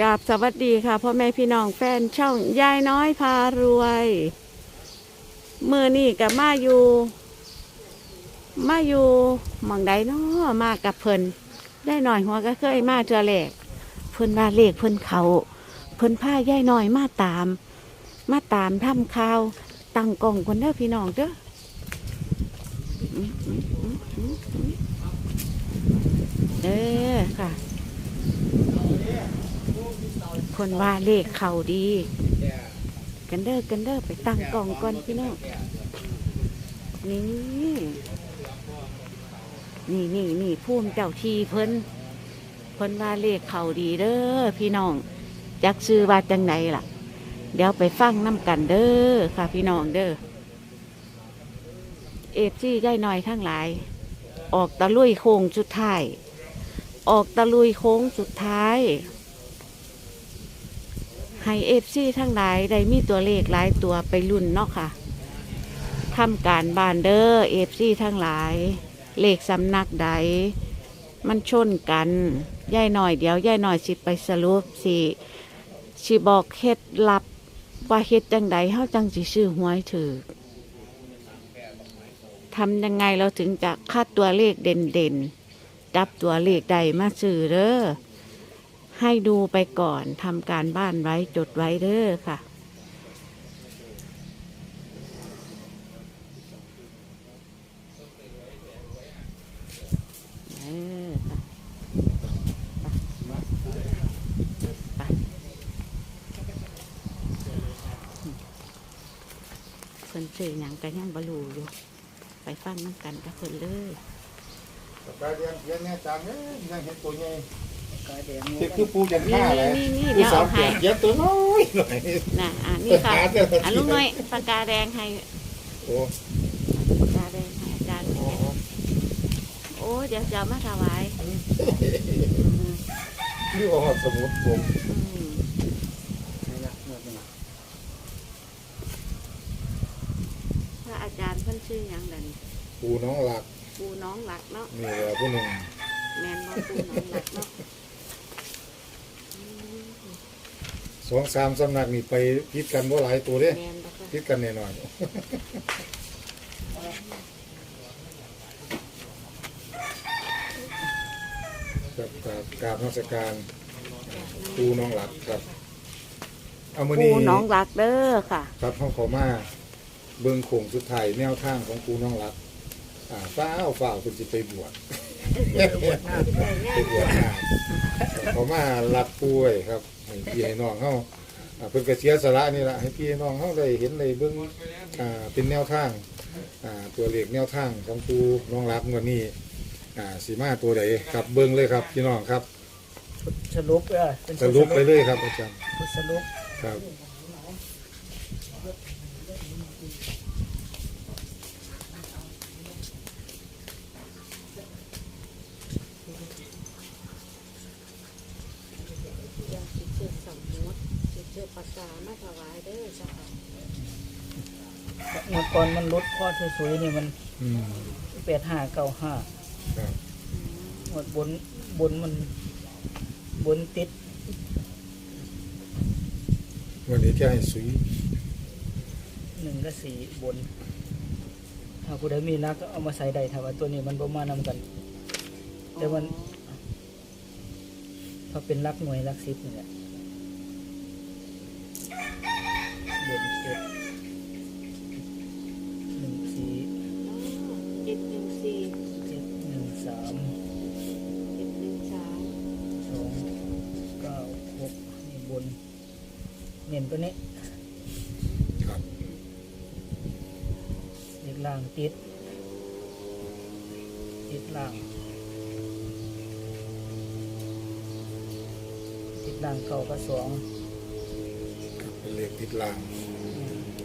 กราบสวัสดีค่ะพ่อแม่พี่น้องแฟนช่องยายน้อยพารวยมือนี่กับมาอยู่มาอยู่หมองใดเนาะมากับเพิ่นได้หน่อยหัวก็เคยมาเจอแหลกเพิ่นว่าเลขเพิ่นเขาเพิ่นผ้ายายน้อยมาตาม มาตามทำข่าวตั้งกล่องคนเด้อพี่น้องเด้ออืมอืมอืมอืมอืมเด้อค่ะ คนว่าเลขเขาดี กันเด้อกันเด้อไปตั้งกล่องก่อนพี่น้องนี่ นี่นี่นี่พุ่มเจ้าทีเพิ่นเพิ่นว่าเลขเขาดีเด้อพี่น้องจักซื้อว่าจังไหนล่ะ เดี๋ยวไปฟังน้ำกันเด้อค่ะพี่น้องเด้อเอฟซีได้หน่อยทั้งหลาย ออกตะลุยโค้งสุดท้าย ออกตะลุยโค้งสุดท้าย ให้เอฟซีทั้งหลายได้มีตัวเลขหลายตัวไปรุ่นเนาะค่ะทำการบานเดอร์เอฟซีทั้งหลาย เลขสำนักใด มันชนกันย่ายหน่อยเดี๋ยวย่ายหน่อยสิไปสรุปสิสิบอกเคล็ดลับว่าเฮ็ดจังใดเฮาจังสิซื้อหวยถือทำยังไงเราถึงจะคัดตัวเลขเด่นๆจับตัวเลขใดมาซื้อเด้อ ให้ดูไปก่อนทำการบ้านไว้จดไว้เด้อค่ะเออค่ะไปเพิ่นซื้อหยังกันยังบรูอยู่ ไปฟังน้ำกันกับเพิ่นเลยกายเรียน เรียนเนี่ยจังเนี่ยยังเห็นตัวใหญ่กายแดงคือคือปูยันนี่ห้าเลยนี่นี่คือเดี๋ยวสาเอามแปให้ดเย็บตัวน้อยหน่อย นะอ่านี่ค่ะหาแต่ละทีอะลุงหน่อยปากกาแดงให้โอ้ปากกาแดงให้อาจารย์โหโอ้เดี๋ยวจะเอามาถวายนี่ว่าสมุดผมอืมนี่ละเงือกนี่พระอาจารย์เพิ่นชื่อหยังดันปูน้องหลักปูน้องหลักเนาะ นี่แหละผู้หนึ่งแมนบ่ปูน้องหลักเนาะอืม สองสามสำนักนี่ไปพิดกันว่าหลายตัวเด้แมนบ่ค่ะพิดกันแน่นอนกับกราบกราบนมัสการปูน้องหลักครับ เอามือปูนี้ น้องหลักเด้อค่ะ ครับห้องขอมาเบิ่งโขงสุดท้ายแนวทางของปูน้องรักอ่าฟ้าวฟ้าวคุณสิไปบวชไปบวชงาน เขามารับป่วยครับให้พี่ให้น้องเฮาอ่าเพิ่นก็เสียสละนี่ละให้พี่ให้น้องเฮาได้เห็นได้เบิ่งอ่าเป็นแนวทางอ่าตัวเลขแนวทางของปูน้องรักงวดนี้อ่าสิมาตัวใดครับเบิ่งเลยครับพี่น้องครับสรุปเออเป็นสรุปไปเลยครับอาจารย์พุทธสรุปครับ ยังสิเชื่อสมมุติสิเชื่อ ปากกามาถวายเด้อจ้ะค่ะเมื่อก่อนมันลดข้อสวยๆนี่มันอืมแปดห้าเก้าห้าครับหมดบนบนมันบนติดวันนี้จะให้สุยหนึ่งกับสี่บน ถ้าผู้ใดมีนักก็เอามาใส่ได้ถ้าว่าตัวนี้มันประมาณนำกัน แต่มัน ถ้าเป็นลักหน่วยลักสิบนี่แหละ ติด ติดล่าง ติดล่างเก้ากับสองครับเป็นเลขติดลาง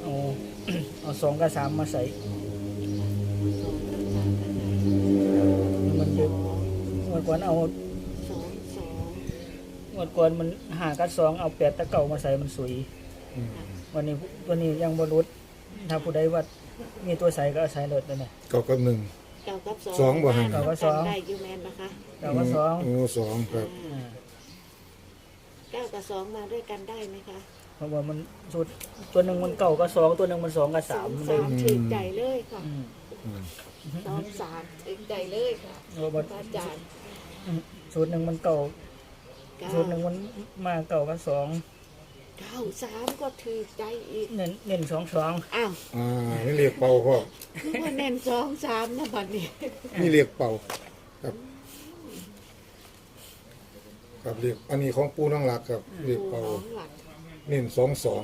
เอาเอาสองกับสามมาใส่สองกับสามกับไหนมันเยอะงวดก่อนเอาสองสองงวดก่อนมันหากับสองเอาแปดตะเก่ามาใส่มันสวยอืมวันนี้ตัวนี้ยังบรุษถ้าผู้ใดว่า มีตัวใส่ก็เอาใส่เลยตัวนี้เก้ากับหนึ่ง เก้ากับสองสองบ่ฮะ เก้ากับสอง ได้อยูแมนปะคะเก้ากับสองโอ้สองครับ อ่าเก้ากับสองมาด้วยกันได้ไหมคะเพราะว่ามันสุดตัวหนึ่งมันเก่าก็สองตัวหนึ่งมันสองกับสามมันเลยสามฉีกใจเลยค่ะอืมอืมสองสามฉีกใจเลยค่ะเพราะว่าพระอาจารย์สูตรหนึ่งมันเก่าเก้าสูตรหนึ่งมันมาเก่ากับสอง เก้าสามก็ถือใจอีก เน้นเน้นสองสองอ้าวอ่านี่เรียกเป่าพ่อนึกว่าเน้นสองสามนะบัดนี้นี่เรียกเป่าครับครับเรียกอันนี้ของปูน้องรักครับเรียกปูเป่าของหลักเน้นสองสอง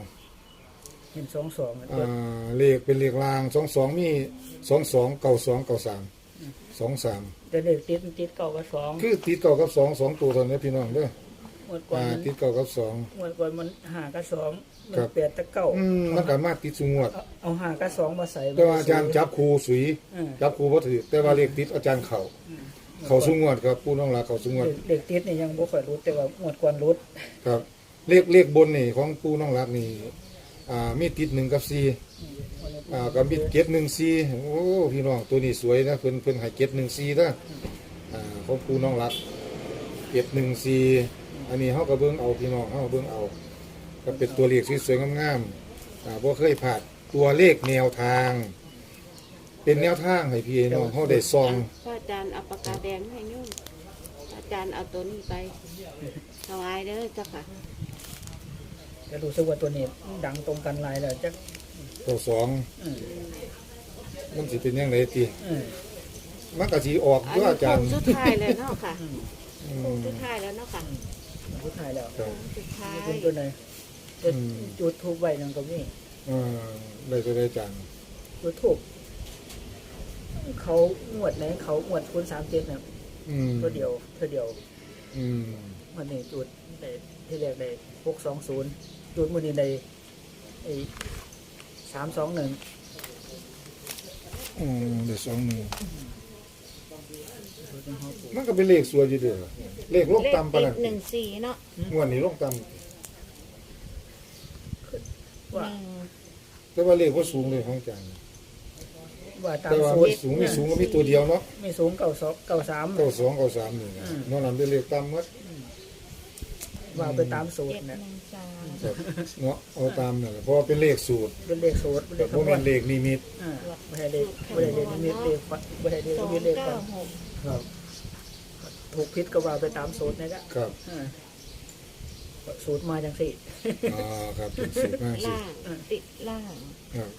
เน้นสองสองอ่าเลขเป็นเลขรางสองสองมีสองสองเก้าสองเก้าสามสองสามแต่เด็กติดมันติดเก่ากับสองคือติดเก้ากับสองสองตัวเท่านี้พี่น้องเด้อ หมดก่อนอ่ามันติดเก้ากับสอง หมดก่อนมันหากับสองมันครับ แปดตะเก้าอืมมันสามารถติดสูงวด เอาเอาหากับสองมาใส่แต่ว่าอาจารย์จับครูสุยอืมจับครูบ่ถือแต่ว่าเลขติดอาจารย์เขาเขาสูงวดครับปูน้องรักเขาสูงวดเด็กเด็กติดนี่ยังบ่ค่อยรู้แต่ว่าหมดก่อนรู้ครับเลขเลขบนนี่ของปูน้องรักนี่อ่ามีติดหนึ่งกับสี่อ่ากับมีเจ็ดหนึ่งสี่โอ้พี่น้องตัวนี้สวยนะเพิ่นเพิ่นให้เจ็ดหนึ่งสี่นะอ่าของปูน้องรักเจ็ดหนึ่งสี่ อันนี้เขาก็เบิ่งเอาพี่น้องเขาก็เบิ่งเอา ก็เป็นตัวเลขสวยๆงามๆอ่าบ่เคยผ่านตัวเลขแนวทาง เป็นแนวทางให้พี่น้องเขาได้ซองพระอาจารย์เอาปากกาแดงให้โยุ่งอาจารย์เอาตัวนี้ไปถวายเด้อเจ้าค่ะ จะรู้สึกว่าตัวนี้ดังตรงกันหลายแล้วจักตัวสองอืมมันสิเป็นยังไงติอืมมันก็สิออกอันด้วยนี้อาจารโค้ย์งสุดท้ายแล้วเนาะค่ะอืโค้งมสุดท้ายแล้วเนาะค่ะมัน ผู้ชายแล้วครับสุดท้ายเป็นตัวไหนจะอืมจุดทูบไว้นั่นก็มีเออได้ก็ได้จังจุดทูบเขางวดไหนเขางวดคูณสามเจ็ดเนี่ยอืมตัวเดียวตัวเดียว อืมวันนี้จุดได้ที่แรกได้หกสองศูนย์จุดมือนี้ได้ไอ้สามสองหนึ่งอืมได้สองหนึ่งจุดในห้องปู่ มันก็เป็นเลขสวยอยู่เด้อเลขลงเลขต่ำปานตินั้ดนหนึ่งสี่เนาะงวดนี้ลงต่ว่าหนึ่งำแต่ว่าเลขบ่สูงเลยของอาจารย์ว่าตามแต่ว่าสูมีตรสูงมีสูงก็มีตัวเดียวเนาะไม่สูงเก่าสองเก่าสาม เก้าสองเก้าสามนี่นะอืม นอกนั้นเป็นเลขต่ำหมดว่าไปตามสูตเจ็รดหนะนึ่งสาม ครับเนาะเอาตามนั่นแหละเพราะว่าเป็นเลขสูตรเป็นเลขสูตรเป็นเลแต่ขบ่คำนวแม่ณนเลขนิมิตอ่าไม่ใช่เลขไม่ใช่เลขนิมิตเลขฝันไม่ใช่เลขสองนิมิตเลขเก้าฝันหกครับถูกพิษก็ว่าไปตามสูตรนี่ก็ครับอ่าสูตรมาจังสี่อ่าครับเป็นสูตรมากสิล่างติดล่าง ครับ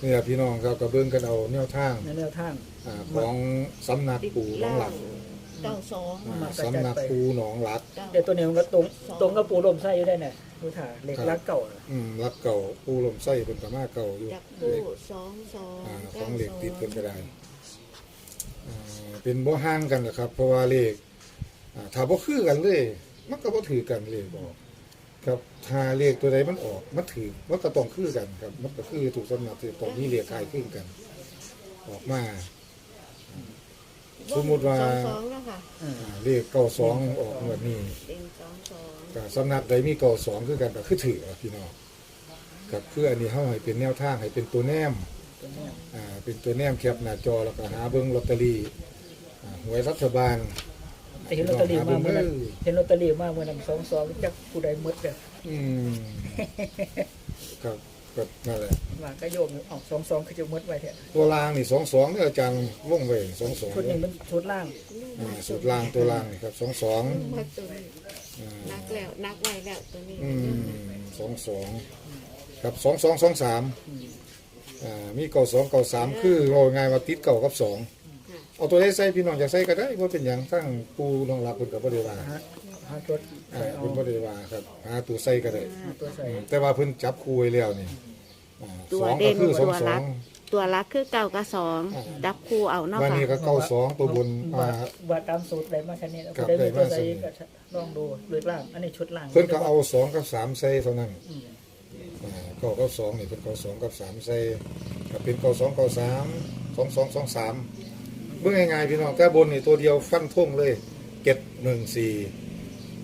นี่ล่ะพี่น้องครับก็เบิ่งกันเอาแนวทางในแนวทางอ่าของสำนักติดปู่หนองหลัล่ากง เก้าสองอ่าสำนักปู่หนองหลัก เก้า เดี๋ยวตัวนี้มันก็ตรงตรงกับปูลมไส้อยู่ได้เนี่ยดูถ่าเหล็กลักเก่าน่ะอืมรักเก่าปู่ลมไส้เป็นกมาเก่าอยู่จับคู่สองสองอ่าขเก้าองเหล็กสองติดกันก็ได้อ่าเป็นบ่ห่างกันนะครับ เพราะว่าเลขอ่าถ้าบ่คือกันเลย มันก็บ่ถือกันเลขบอกครับถ้าเลขตัวใดมันออกมันถือมันก็ต้องคือกันครับ มันก็คือถูกสำนักที่ตรงนี้เลขคล้ายคลึงกัน ออกมา สมมุติว่า สองสองแล้วค่ะอืมอ่าเลขเก้าสองออกงวดนี้เป็นสองสองก็สำนักใดมีเก่าสองคือกันก็คือถืออะพี่น้องกับคืออันนี้เฮาให้เป็นแนวทางให้เป็นตัวแนมตัวเนี้ยอ่าเป็นตัวแนมแคปหน้าจอแล้วก็หาเบิ่งลอตเตอรี่อ่าหวยรัฐบาลแต่เห็นลอตเตอรี่มาเมื่อนั้นเออเห็นลอตเตอรี่มาเมื่อนั้นสองสองจักผู้ใดมืดเลยอืมครับ ก็นั่นแหละว่าก็โยมอยู่ออกสองสองคือจะมืดไว้เถอะตัวรางนี่สองสองเนี่ยอาจารย์วงไว้สองสองชุดนี้มันชุดล่างอ่าสุดรางตัวรางนี่ครับสองสองมาตัวนี้อ่านักแล้วนักไว้แล้วตัวนี้อืมสองสองครับสองสองสองสามอืมอ่ามีเก่าสองเก่าสามคือเอาง่ายว่าติดเก่ากับสองค่ะเอาตัวได้ใส่พี่น้องอยากใส่ก็ได้เพราะเป็นอย่างทั้งปูรองรับเพิ่นก็บ่ได้ว่าหาหาตัวอ่าใส่เอาเพิ่นบ่ได้ว่าครับหาตัวใส่ก็ได้หาตัวใส่ อืมแต่ว่าเพิ่นจับคู่ไว้แล้วนี่อ่าตัวสองเด่ก็นคือสตัองวสอรังกตัวรักคือเก้ากับสองอ่า ดับคู่เอาเนาะวันค่ะนี้ก็เก้าสองตัวบนว่าอ่าว่าตามสูตรได้มาแค่นี้แล้วครับได้มีตัวได้มาใส่สูตรก็ลองดูหรือล่าง อันนี้ชุดล่างเพิ่นก็เอาสองกับสามใส่เท่านั้นอืมอ่าเก้ากับสองนี่เป็นเก้าสองกับสามใส่ก็เป็นเก้าสองเก้าสามสองสองสองสามเบิ่งง่ายๆพี่น้องแต่บนนี่ตัวเดียวฟันทุ่งเลยเจ็ดหนึ่งสี่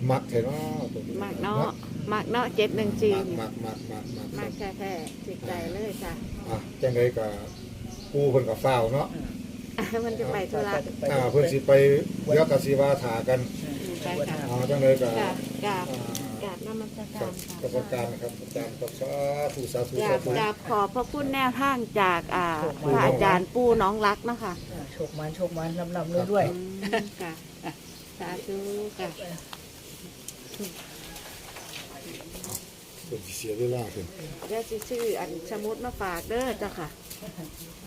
มักแท้เนาะตัวนี้มากเนาะมากเนาะเจ็ดหนึ่งจีมักมักมักมักมักมากแค่แค่จิตใจเลยค่ะอะจังไดก็ปูเพิ่นก็ฟ้าวเนาะอะมันจะไปธุระอ่าเพิ่นสิไปเดี๋ยวก็สิว่าถากันไปค่ะอ่าจังไดก็กราบกราบอ่ามัสคการัรบค่ะกับประการนะครับอาจารย์กับสาธุสาธุกราสาบธุกราบขอบพระคุณแนวทางจากอ่าพระอาจารย์ปูน้องรักเนาะคะอ่าโชคมันโชคมันลำลำด้วยด้วยอืมค่ะสาธุค่ะ เป็นเสียเวลาขึ้นเดี๋ยวสิชื่ออันสมุดมาฝากเด้อเจ้าค่ะ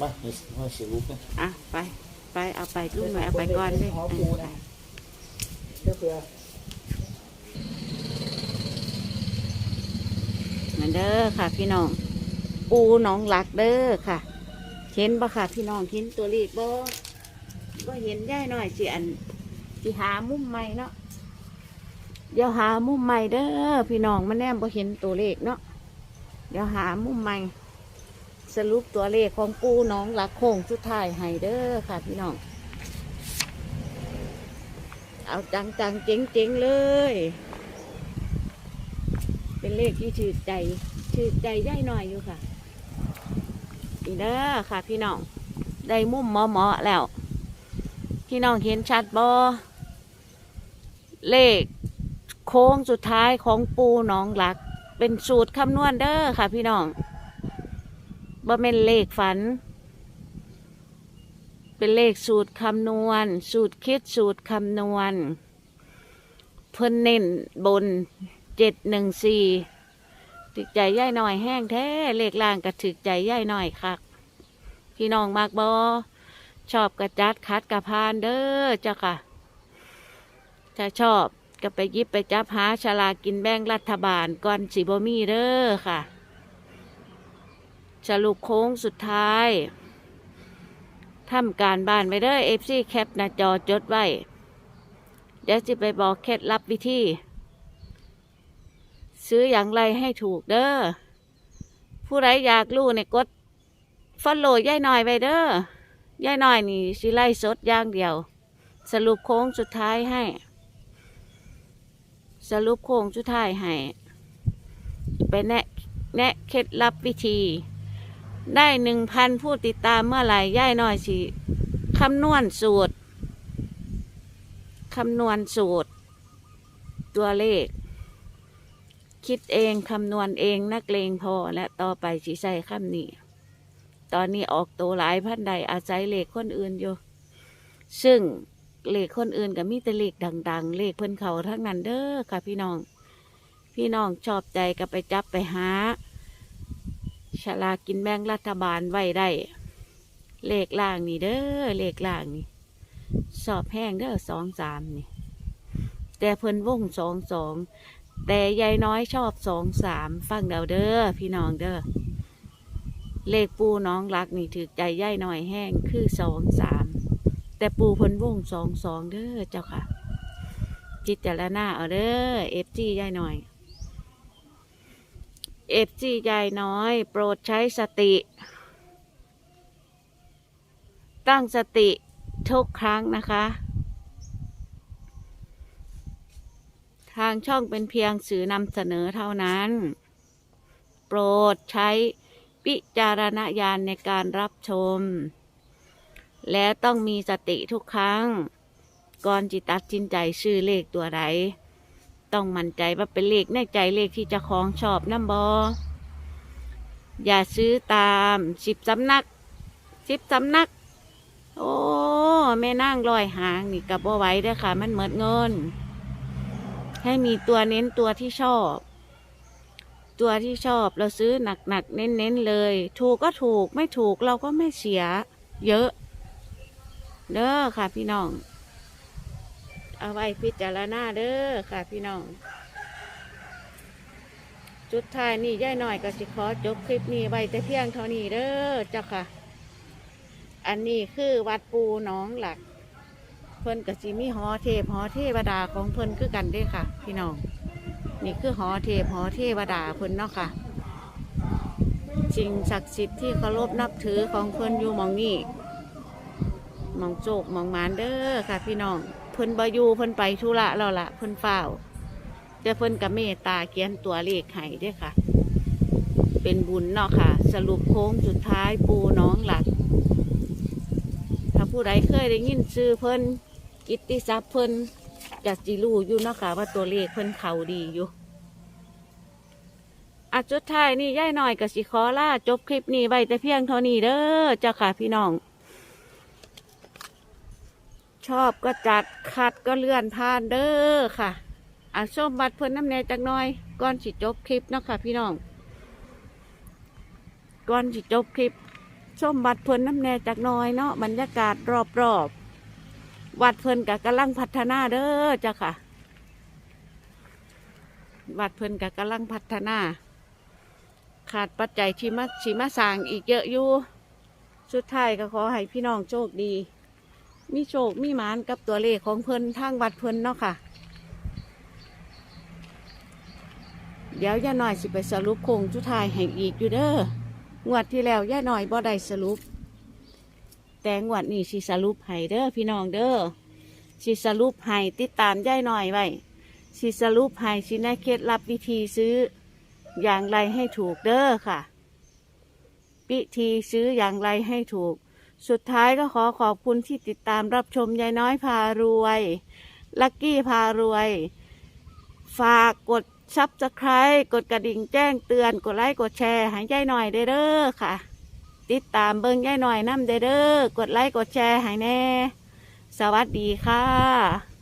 มาให้ให้สรุปนะอะไป ไปเอาไปลุงหน่อยเอาไปก่อนเลยหอปูนะเพื่อเพื่อนั่นเด้อค่ะ พี่น้อง ปูน้องหลักเด้อค่ะ เห็นปะค่ะ พี่น้องเห็นตัวเลขบ่ก็เห็นย่ายหน่อยสิอันสิหามุมใหม่เนาะ เดี๋ยวหามุมใหม่เด้อพี่น้องมันแนมบ่เห็นตัวเลขเนาะเดี๋ยวหามุมใหม่ สรุปตัวเลขของปูน้องหลักโค้งสุดท้ายให้เด้อค่ะพี่น้อง เอาจังจังๆเจ๋งเจ๋งๆเลย เป็นเลขที่ชื่นใจชื่นใจย่ายหน่อยอยู่ค่ะอีเด้อค่ะ พี่น้องได้มุมเหมาะๆแล้ว พี่น้องเห็นชัดบอเลข ค้งสุดท้ายของปูหนองหลัก เป็นสูตรคำนวณเด้อค่ะพี่น้องบ่เป็นเลขฝัน เป็นเลขสูตรคำนวณ สูตรคิดสูตรคำนวณ เพิ่นเน้นบนเจ็ดหนึ่งสี่ถึกใจย่ายหน่อยแห้งแท้ เลขล่างก็ถึกใจย่ายหน่อยคักพี่น้องมากบอชอบกระจัดคัดกระพานเด้อเจ้าค่ะถ้าชอบ ก็ไปยิบไปจับหาฉลากกินแบ่งรัฐบาลก่อนสีบมีเด้อค่ะ สรุปโค้งสุดท้ายทำการบ้านไปเด้อเอฟซีแคปหน้าจอจดไว้ เดี๋ยวจะไปบอกเคล็ดลับวิธี ซื้ออย่างไรให้ถูกเด้อผู้ใดอยากรู้เนี่ยกดฟอลโล่ย่ายหน่อยไปเด้อย่ายหน่อยนี่สิไล่สดอย่างเดียว สรุปโค้งสุดท้ายให้ สรุปโค้งสุดท้ายให้ไปแนะแนะเคล็ดลับวิธี ได้หนึ่งพันผู้ติดตามเมื่อไหร่ย่ายหน่อยสิคำนวณสูตรคำนวณสูตร ตัวเลข คิดเองคำนวณเองนักเลงพอและต่อไปสีใส่คำนี้ตอนนี้ออกตัวหลายพันใดอาศัยเลขคนอื่นอยู่ ซึ่ง เลขคนอื่นก็มีแต่เลขดัง ๆ เลขเพิ่นเขาทั้งนั้นเด้อค่ะ พี่น้อง พี่น้องชอบใจก็ไปจับไปหาฉลากกินแบ่งรัฐบาลไว้ได้ เลขล่างนี่เด้อเลขล่างนี่สอบแห้งเด้อสองสามนี่ แต่เพิ่นวงสองสองแต่ยายน้อยชอบสองสามฟังเดาเด้อพี่น้องเด้อเลขปูน้องรักนี่ถือใจยายน้อยแห้งคือสองสาม แต่ปูเพิ่นวงสองสองเด้อเจ้าค่ะ พิจารณาเอาเด้อเอฟจียายน้อยเอฟจียายน้อย โปรดใช้สติ ตั้งสติทุกครั้งนะคะ ทางช่องเป็นเพียงสื่อนำเสนอเท่านั้น โปรดใช้วิจารณญาณในการรับชม และต้องมีสติทุกครั้ง ก่อนจิตัดสินใจซื้อเลขตัวใดต้องมั่นใจว่าเป็นเลขในใจเลขที่จะของชอบน้ำบออย่าซื้อตามสิบสำนักสิบสำนัก โอ้แม่นั่งลอยหางนี่กับบ่ไว้ด้อค่ะ มันเหมือนเงิน ให้มีตัวเน้นตัวที่ชอบ ตัวที่ชอบเราซื้อหนักหนักๆเน้นเน้นๆเลย ถูกก็ถูกไม่ถูกเราก็ไม่เสีย เยอะ เด้อค่ะพี่น้อง เอาไว้พิจารณาเด้อค่ะพี่น้อง จุดท้ายนี่ย่ายหน่อยก็สิขอจบคลิปนี้ไว้แต่เพียงเท่านี้เด้อเจ้าค่ะ อันนี้คือวัดปูหนองหลัก เพิ่นกับสิมีหอเทพหอเทวดาของเพิ่นคือกันเด้ค่ะ พี่น้อง นี่คือหอเทพหอเทวดาเพิ่นเนาะค่ะสิ่งศักดิ์สิทธิ์ที่เคารพนับถือของเพิ่นอยู่มองนี้ มองโจกมองหมานเด้อค่ะ พี่น้องเพิ่นบอยู่เพิ่นไปธุระแล้วละเพิ่นเฝ้าวแต่เพิ่นกับเมตตาเขียนตัวเลขให้เด้อค่ะ เป็นบุญเนาะค่ะ สรุปโค้งสุดท้ายปูน้องหลัก ถ้าผู้ใดเคยได้ยินชื่อเพิ่นกิตติศัพท์เพิ่นจะจิรู้อยู่เนาะค่ะ ว่าตัวเลขเพิ่นเขาดีอยู่อัดสุดท้ายนี่ย่ายหน่อยกับสิขอลาจบคลิปนี้ไว้แต่เพียงเท่านี้เด้อเจ้าค่ะพี่น้อง ชอบก็จัดขัดก็เลื่อนผ่านเด้อค่ะ อะส้มบัตรเพิ่นน้ำแน่จักหน่อยก่อนสิจบคลิปเนาะค่ะ พี่น้องก่อนสิจบคลิปส้มบัตรเพิ่นน้ำแน่จักหน่อยเนาะบรรยากาศรอบๆวัดเพิ่นกับกำลังพัฒนาเด้อจ้าค่ะ วัดเพิ่นกับกำลังพัฒนา ขาดปัจจัยที่มาชีมาสร้างอีกเยอะอยู่สุดท้ายก็ขอให้พี่น้องโชคดี มีโชค มีหมานกับตัวเลขของเพิ่นทางวัดเพิ่นเนาะค่ะ เดี๋ยวย่าหน่อยสิไปสรุปโคงสุดทายให้อีกอยู่เด้องวดที่แล้วย่าหน่อยบ่ได้สรุป แต่งวดนี้สิสรุปให้เด้อพี่น้องเด้อสิสรุปให้ติดตามย่าหน่อยไว้สิสรุปให้สิแนะเคล็ดลับวิธีซื้ออย่างไรให้ถูกเด้อค่ะ วิธีซื้ออย่างไรให้ถูก สุดท้ายก็ขอขอบคุณที่ติดตามรับชมยายน้อยพารวย ลักกี้พารวย ฝากกดซับสไครต์กดกระดิ่งแจ้งเตือน กดไลค์กดแชร์ให้ยายหน่อยเด้อเด้อค่ะ ติดตามเบิ้งยายหน่อยน้ำเด้อเด้อกดไลค์กดแชร์ให้แน่ สวัสดีค่ะ